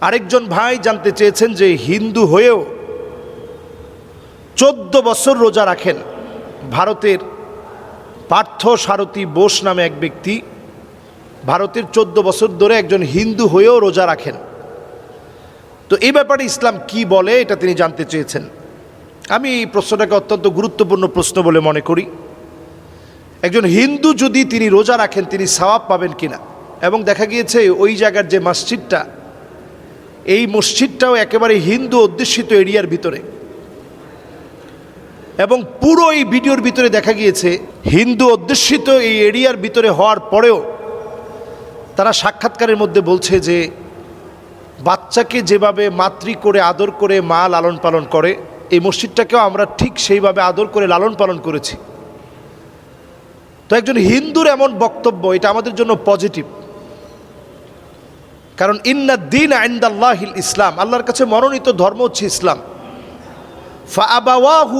আরেকজন ভাই জানতে চেয়েছেন যে হিন্দু হয়েও চোদ্দ বছর রোজা রাখেন। ভারতের পার্থ সারথী বোস নামে এক ব্যক্তি ভারতের চোদ্দ বছর ধরে একজন হিন্দু হয়েও রোজা রাখেন। তো এই ব্যাপারে ইসলাম কি বলে এটা তিনি জানতে চেয়েছেন। আমি এই প্রশ্নটাকে অত্যন্ত গুরুত্বপূর্ণ প্রশ্ন বলে মনে করি। একজন হিন্দু যদি তিনি রোজা রাখেন, তিনি সওয়াব পাবেন কিনা? এবং দেখা গিয়েছে ওই জায়গার যে মসজিদটা এই মসজিদটাও একেবারে হিন্দু অধ্যুষিত এরিয়ার ভিতরে। এবং পুরো এই ভিডিওর ভিতরে দেখা গিয়েছে, হিন্দু অধ্যুষিত এই এরিয়ার ভিতরে হওয়ার পরেও তারা সাক্ষাৎকারের মধ্যে বলছে যে, বাচ্চাকে যেভাবে মাতৃ করে আদর করে মা লালন পালন করে, এই মসজিদটাকেও আমরা ঠিক সেইভাবে আদর করে লালন পালন করেছি। তো একজন হিন্দুর এমন বক্তব্য, এটা আমাদের জন্য পজিটিভ। কারণ ইন্না দিন আইন্দাল্লাহিল ইসলাম, আল্লাহর কাছে মনোনীত ধর্ম হচ্ছে ইসলাম। আউ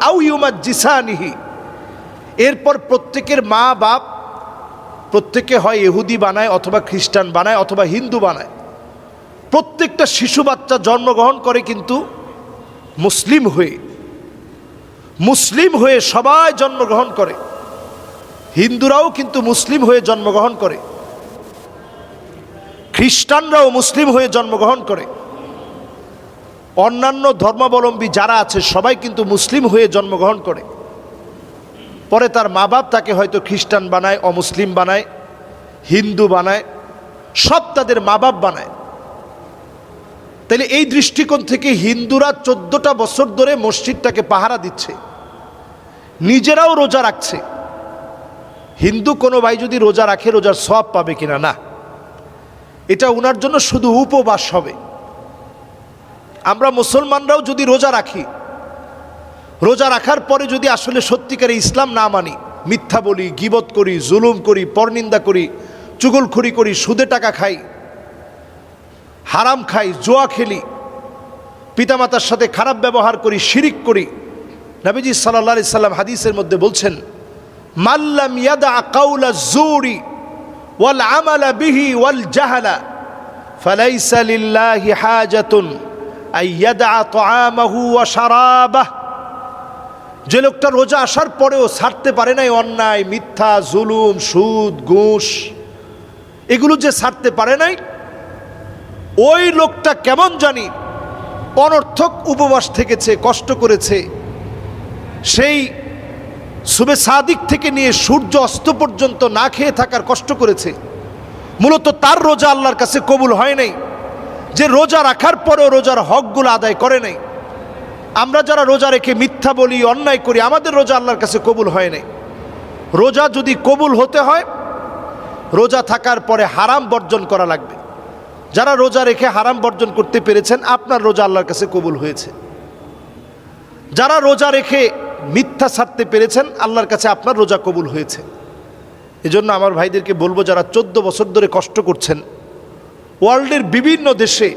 আউ এরপর প্রত্যেকের মা বাপ, প্রত্যেকে হয় এহুদি বানায় অথবা খ্রিস্টান বানায় অথবা হিন্দু বানায়। প্রত্যেকটা শিশু বাচ্চা জন্মগ্রহণ করে কিন্তু মুসলিম হয়ে। মুসলিম হয়ে সবাই জন্মগ্রহণ করে। হিন্দুরাও কিন্তু মুসলিম হয়ে জন্মগ্রহণ করে। খ্রিস্টানরাও মুসলিম হয়ে জন্মগ্রহণ করে। অন্যান্য ধর্মাবলম্বী যারা আছে, সবাই কিন্তু মুসলিম হয়ে জন্মগ্রহণ করে। পরে তার মা বাপ তাকে হয়তো খ্রিস্টান বানায়, অমুসলিম বানায়, হিন্দু বানায়, সব তাদের মা বাপ বানায়। তাহলে এই দৃষ্টিকোণ থেকে হিন্দুরা চোদ্দটা বছর ধরে মসজিদটাকে পাহারা দিচ্ছে। নিজেরাও রোজা রাখছে। হিন্দু কোনো ভাই যদি রোজা রাখে, রোজার সব পাবে কিনা? না। এটা ওনার জন্য শুধু উপবাস হবে। আমরা মুসলমানরাও যদি রোজা রাখি, রোজা রাখার পরে যদি আসলে সত্যিকারে ইসলাম না মানি, মিথ্যা বলি, গিবত করি, জুলুম করি, পরনিন্দা করি, চুগলখড়ি করি, সুদে টাকা খাই, হারাম খাই, জোয়া খেলি, পিতামাতার সাথে খারাপ ব্যবহার করি, শিরিক করি, নবীজি সাল্লা সাল্লাম হাদিসের মধ্যে বলছেন মাল্লাম ইয়াদা কাউলা জুরি ওয়াল আমালা বিহি ওয়াল ফালাইসা লিল্লাহি হাজাতুন আইয়াদা তাআমাহু ওয়া শারাবাহ। যে লোকটা রোজা আসার পরেও ছাড়তে পারে নাই অন্যায়, মিথ্যা, জুলুম, সুদ, ঘুষ, এগুলো যে ছাড়তে পারে নাই, ওই লোকটা কেমন জানি অনর্থক উপবাস থেকেছে, কষ্ট করেছে, সেই সুবে সাদিক থেকে নিয়ে সূর্য অস্ত পর্যন্ত না খেয়ে থাকার কষ্ট করেছে। মূলত তার রোজা আল্লাহর কাছে কবুল হয় নাই। যে রোজা রাখার পরেও রোজার হকগুলো আদায় করে নাই। আমরা যারা রোজা রেখে মিথ্যা বলি, অন্যায় করি, আমাদের রোজা আল্লাহর কাছে কবুল হয় নাই। রোজা যদি কবুল হতে হয়, রোজা থাকার পরে হারাম বর্জন করা লাগবে। যারা রোজা রেখে হারাম বর্জন করতে পেরেছেন, আপনার রোজা আল্লাহর কাছে কবুল হয়েছে। যারা রোজা রেখে মিথ্যা ছাড়তে পেরেছেন, আল্লাহর কাছে আপনার রোজা কবুল হয়েছে। এজন্য আমার ভাইদেরকে বলব, যারা চোদ্দ বছর ধরে কষ্ট করছেন, ওয়ার্ল্ডের বিভিন্ন দেশে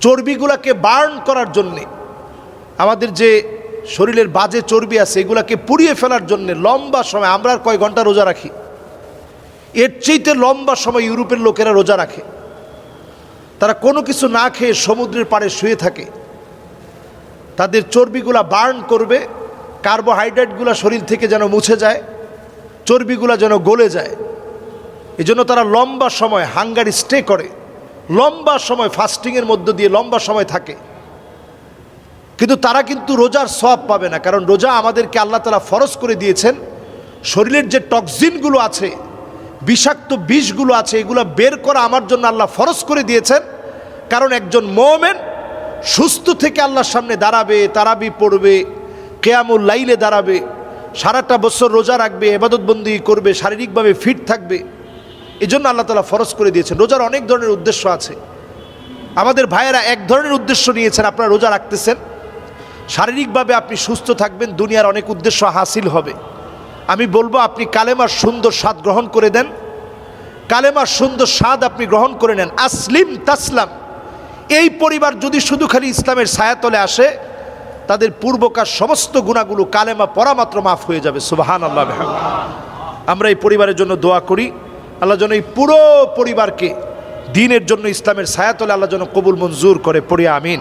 চর্বিগুলাকে বার্ন করার জন্যে, আমাদের যে শরীরের বাজে চর্বি আছে, এগুলাকে পুড়িয়ে ফেলার জন্য লম্বা সময়, আমরা আর কয় ঘণ্টা রোজা রাখি? এর চেয়েতে লম্বা সময় ইউরোপের লোকেরা রোজা রাখে। তারা কোনো কিছু না খেয়ে সমুদ্রের পাড়ে শুয়ে থাকে। তাদের চর্বিগুলা বার্ন করবে, কার্বোহাইড্রেটগুলো শরীর থেকে যেন মুছে যায়, চর্বিগুলা যেন গলে যায়। এজন্য তারা লম্বা সময় হাঙ্গারি স্টে করে, লম্বা সময় ফাস্টিংয়ের মধ্য দিয়ে লম্বা সময় থাকে। কিন্তু তারা কিন্তু রোজার সব পাবে না, কারণ রোজা আমাদেরকে আল্লাহ তালা ফরজ করে দিয়েছেন। শরীরের যে টক্সিনগুলো আছে, বিষাক্ত বিষগুলো আছে, এগুলো বের করা আমার জন্য আল্লাহ ফরজ করে দিয়েছেন। কারণ একজন মোমেন সুস্থ থেকে আল্লাহর সামনে দাঁড়াবে, তারাবি পড়বে, কেয়ামুল লাইলে দাঁড়াবে, সারাটা বছর রোজা রাখবে এবাদতবন্দি করবে, শারীরিকভাবে ফিট থাকবে এই জন্য আল্লাহ তালা ফরজ করে দিয়েছেন। রোজার অনেক ধরনের উদ্দেশ্য আছে। আমাদের ভাইয়েরা এক ধরনের উদ্দেশ্য নিয়েছেন, আপনারা রোজা রাখতেছেন। শারীরিকভাবে আপনি সুস্থ থাকবেন, দুনিয়ার অনেক উদ্দেশ্য হাসিল হবে। আমি বলব, আপনি কালেমার সুন্দর স্বাদ গ্রহণ করে দেন। কালেমার সুন্দর স্বাদ আপনি গ্রহণ করে নেন। আসলিম তাসলাম। এই পরিবার যদি শুধু খালি ইসলামের ছায়াতলে আসে, তাদের পূর্বকার সমস্ত গুণাগুলো কালেমা পরামাত্র মাফ হয়ে যাবে সুবাহান আল্লাহ আমরা এই পরিবারের জন্য দোয়া করি, আল্লাহ যেন এই পুরো পরিবারকে দিনের জন্য ইসলামের ছায়াতলে আল্লাহ যেন কবুল মঞ্জুর করে পড়িয়া আমিন।